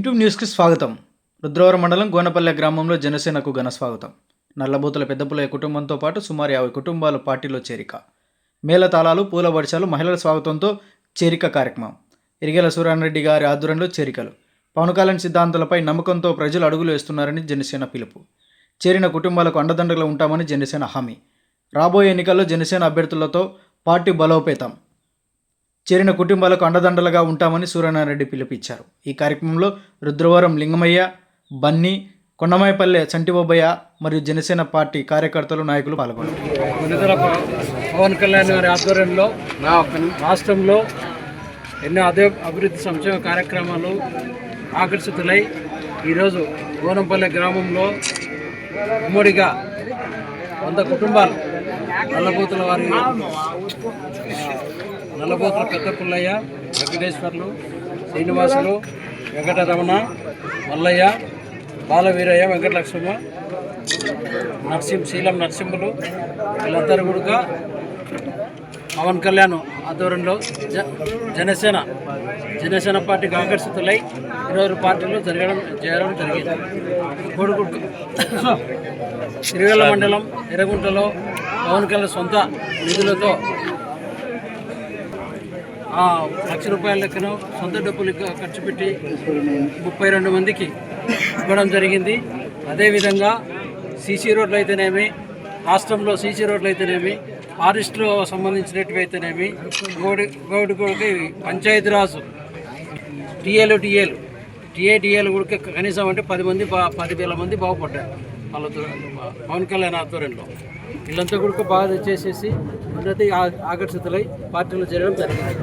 Into న్యూస్కి స్వాగతం. రుద్రవరం మండలం గోనపల్లె గ్రామంలో జనసేనకు ఘన స్వాగతం. నల్లబోతుల పెద్దపులయ్య కుటుంబంతో పాటు సుమారు యాభై కుటుంబాలు పార్టీలో చేరిక. మేళతాళాలు పూల వర్షాలు మహిళల స్వాగతంతో చేరిక కార్యక్రమం. ఇరిగెల సూర్యారెడ్డి గారి ఆధ్వర్యంలో చేరికలు. పవన్ కళ్యాణ్ సిద్ధాంతాలపై నమ్మకంతో ప్రజలు అడుగులు వేస్తున్నారని జనసేన పిలుపు. చేరిన కుటుంబాలకు అండదండగా ఉంటామని జనసేన హామీ. రాబోయే ఎన్నికల్లో జనసేన అభ్యర్థులతో పార్టీ బలోపేతం. చేరిన కుటుంబాలకు అండదండలుగా ఉంటామని సూర్యనారాయణ పిలుపిచ్చారు ఈ కార్యక్రమంలో రుద్రవరం లింగమయ్య బన్నీ కొండమాయపల్లె చంటిబొబ్బయ్య మరియు జనసేన పార్టీ కార్యకర్తలు నాయకులు పాల్గొన్నారు. పవన్ కళ్యాణ్ గారి ఆధ్వర్యంలో రాష్ట్రంలో ఎన్నో అదే అభివృద్ధి సంక్షేమ కార్యక్రమాలు ఆకర్షితులై ఈరోజు గోనంపల్లె గ్రామంలో ఉమ్మడిగా వంద కుటుంబాలు నల్లబోతుల వారి నల్లబోతుల పెద్ద పుల్లయ్య వెంకటేశ్వర్లు శ్రీనివాసులు వెంకటరమణ మల్లయ్య బాలవీరయ్య వెంకటలక్ష్మ నరసింహ శీలం నరసింహులు వీళ్ళందరూ కూడా పవన్ కళ్యాణ్ ఆధ్వర్యంలో జ జనసేన జనసేన పార్టీకి ఆకర్షితులై ఇరవై పార్టీలు జరగడం చేయడం జరిగింది. కొడుకు తిరుగల మండలం ఎర్రగుంటలో పవన్ కళ్యాణ్ సొంత నిధులతో లక్ష రూపాయల లెక్కన సొంత డబ్బులు ఖర్చు పెట్టి ముప్పై రెండు మందికి ఇవ్వడం జరిగింది. అదేవిధంగా సీసీ రోడ్లు అయితేనేమి రాష్ట్రంలో సీసీ రోడ్లు అయితేనేమి ఫారెస్ట్లో సంబంధించినవి అయితేనేమి గోడి గోడి గోడికి పంచాయతీరాజు టీఏలు టీఏలు టీఏ టీఏలు కూడా కనీసం అంటే పది మంది బా- పది వేల మంది బాగుపడ్డారు. వాళ్ళ పవన్ కళ్యాణ్ ఆధ్వర్యంలో. వీళ్ళంతా కూడా బాగా చేసేసి ఉన్నతి ఆ- ఆకర్షితులై పార్టీలో చేరడం జరిగింది.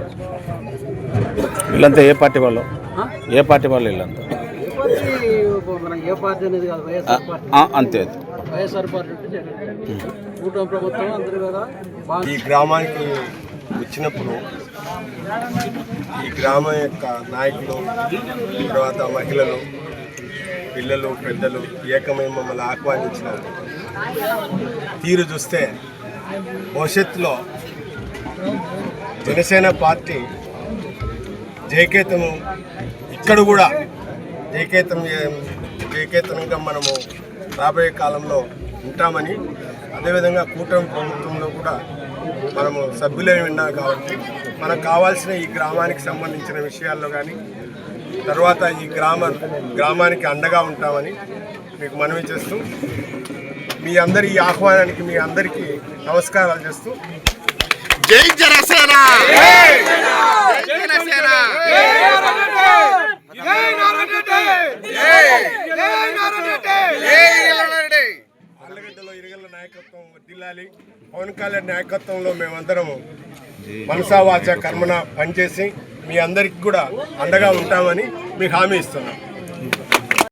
వీళ్ళంతా ఏ పార్టీ వాళ్ళు? ఏ పార్టీ వాళ్ళు వీళ్ళంతా? ఏ పార్టీ మన ఏ పార్టీ అనేది కాదు వైఎస్ఆర్ పార్టీ. ఆ, అంతే వైఎస్ఆర్ పార్టీ కూటమి ప్రభుత్వం అందరూ కదా ఈ గ్రామానికి వచ్చినప్పుడు ఈ గ్రామం యొక్క నాయకులు తర్వాత మహిళలు పిల్లలు పెద్దలు ఏకమై మమ్మల్ని ఆహ్వానించిన తీరు చూస్తే భవిష్యత్తులో జనసేన పార్టీ జయకేతను ఇక్కడ కూడా జయకేతం జయకేతనంగా మనము రాబోయే కాలంలో ఉంటామని అదేవిధంగా కూటమి ప్రభుత్వంలో కూడా మనము సభ్యులే ఉన్నాం కాబట్టి మనకు కావాల్సిన ఈ గ్రామానికి సంబంధించిన విషయాల్లో కానీ తర్వాత ఈ గ్రామ గ్రామానికి అండగా ఉంటామని మీకు మనవి చేస్తూ మీ అందరి ఈ ఆహ్వానానికి మీ అందరికీ నమస్కారాలు చేస్తూ. జై జనసేన! ఆళ్ళగడ్డలో ఇరగల నాయకత్వం వర్దిల్లాలి పవన్ కళ్యాణ్ నాయకత్వంలో మేమందరం మనసావాచ కర్మన పనిచేసి మీ అందరికి కూడా అండగా ఉంటామని మీకు హామీ ఇస్తున్నాం.